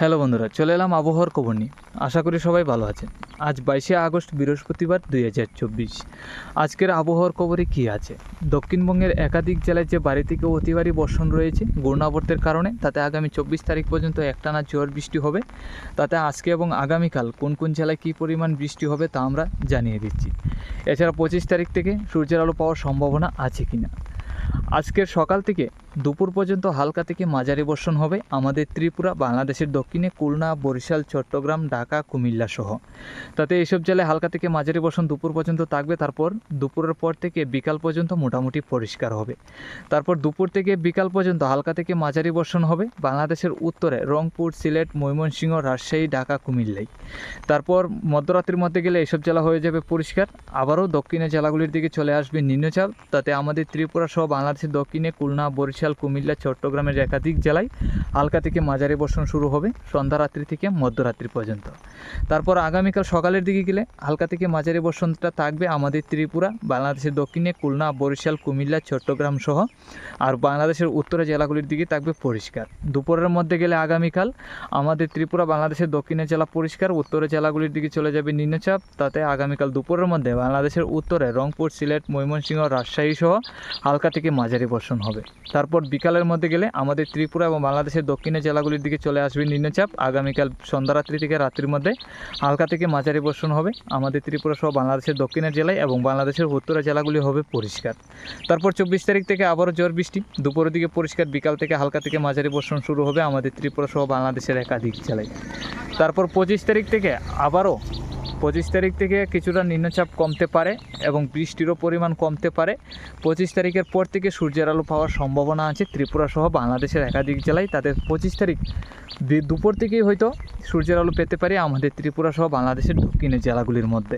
Hello বন্ধুরা, চলে এলাম আবহাওয়ার খবর নিয়ে। আশা করি সবাই ভালো আছেন। আজ বাইশে আগস্ট, বৃহস্পতিবার, দুই হাজার চব্বিশ। আজকের আবহাওয়ার খবরে কী আছে? দক্ষিণবঙ্গের একাধিক জেলায় যে বাড়ি থেকে অতিবারী বর্ষণ রয়েছে, ঘূর্ণাবর্তের কারণে, তাতে আগামী চব্বিশ তারিখ পর্যন্ত একটানা ঝড় বৃষ্টি হবে। তাতে আজকে এবং আগামীকাল কোন কোন জেলায় কী পরিমাণ বৃষ্টি হবে তা আমরা জানিয়ে দিচ্ছি। এছাড়া পঁচিশ তারিখ থেকে সূর্যের আলো পাওয়ার সম্ভাবনা আছে কি না আজকের সকাল থেকে দুপুর পর্যন্ত হালকা থেকে মাঝারি বর্ষণ হবে। আমাদের ত্রিপুরা, বাংলাদেশের দক্ষিণে খুলনা, বরিশাল, চট্টগ্রাম, ঢাকা, কুমিল্লা সহ। তাতে এইসব জেলায় হালকা থেকে মাঝারি বর্ষণ দুপুর পর্যন্ত থাকবে। তারপর দুপুরের পর থেকে বিকাল পর্যন্ত মোটামুটি পরিষ্কার হবে। তারপর দুপুর থেকে বিকাল পর্যন্ত হালকা থেকে মাঝারি বর্ষণ হবে। বাংলাদেশের উত্তরে রংপুর, সিলেট, ময়মনসিংহ, রাজশাহী, ঢাকা, কুমিল্লাই। তারপর মধ্যরাত্রির মধ্যে গেলে এইসব জেলা হয়ে যাবে পরিষ্কার। আবারও দক্ষিণের জেলাগুলির দিকে চলে আসবে নিম্নচাপ। তাতে আমাদের ত্রিপুরা সহ বাংলাদেশের দক্ষিণে খুলনা, বরিশাল কুমিল্লা, চট্টগ্রামের একাধিক জেলায় হালকা থেকে মাঝারি বর্ষণ শুরু হবে সন্ধ্যা রাত্রি থেকে মধ্যরাত্রি পর্যন্ত। তারপর আগামীকাল সকালের দিকে গেলে হালকা থেকে মাঝারি বর্ষণটা থাকবে আমাদের ত্রিপুরা, বাংলাদেশের দক্ষিণে খুলনা, বরিশাল, কুমিল্লা, চট্টগ্রাম সহ, আর বাংলাদেশের উত্তরে জেলাগুলির দিকে থাকবে পরিষ্কার। দুপুরের মধ্যে গেলে আগামীকাল আমাদের ত্রিপুরা, বাংলাদেশের দক্ষিণে জেলা পরিষ্কার উত্তরে জেলাগুলির দিকে চলে যাবে নিম্নচাপ, তাতে আগামীকাল দুপুরের মধ্যে বাংলাদেশের উত্তরে রংপুর, সিলেট, ময়মনসিংহ, রাজশাহী সহ হালকা থেকে মাঝারি বর্ষণ হবে। তারপর বিকালের মধ্যে গেলে আমাদের ত্রিপুরা এবং বাংলাদেশের দক্ষিণের জেলাগুলির দিকে চলে আসবে নিম্নচাপ। আগামীকাল সন্ধ্যারাত্রি থেকে রাত্রির মধ্যে হালকা থেকে মাঝারি বর্ষণ হবে। আমাদের ত্রিপুরা সহ বাংলাদেশের দক্ষিণের জেলায় এবং বাংলাদেশের উত্তরা জেলাগুলি হবে পরিষ্কার। তারপর চব্বিশ তারিখ থেকে আবারও ঝড় বৃষ্টি। দুপুরের দিকে পরিষ্কার, বিকাল থেকে হালকা থেকে মাঝারি বর্ষণ শুরু হবে আমাদের ত্রিপুরা সহ বাংলাদেশের একাধিক জেলায়। তারপর পঁচিশ তারিখ থেকে আবারও পঁচিশ তারিখ থেকে কিছুটা নিম্নচাপ কমতে পারে এবং বৃষ্টিরও পরিমাণ কমতে পারে। পঁচিশ তারিখের পর থেকে সূর্যের আলো পাওয়ার সম্ভাবনা আছে। ত্রিপুরা সহ বাংলাদেশের একাধিক জেলায় তাদের পঁচিশ তারিখ দুপুর থেকেই হয়তো সূর্যের আলো পেতে পারি আমাদের ত্রিপুরা সহ বাংলাদেশের দক্ষিণের জেলাগুলির মধ্যে।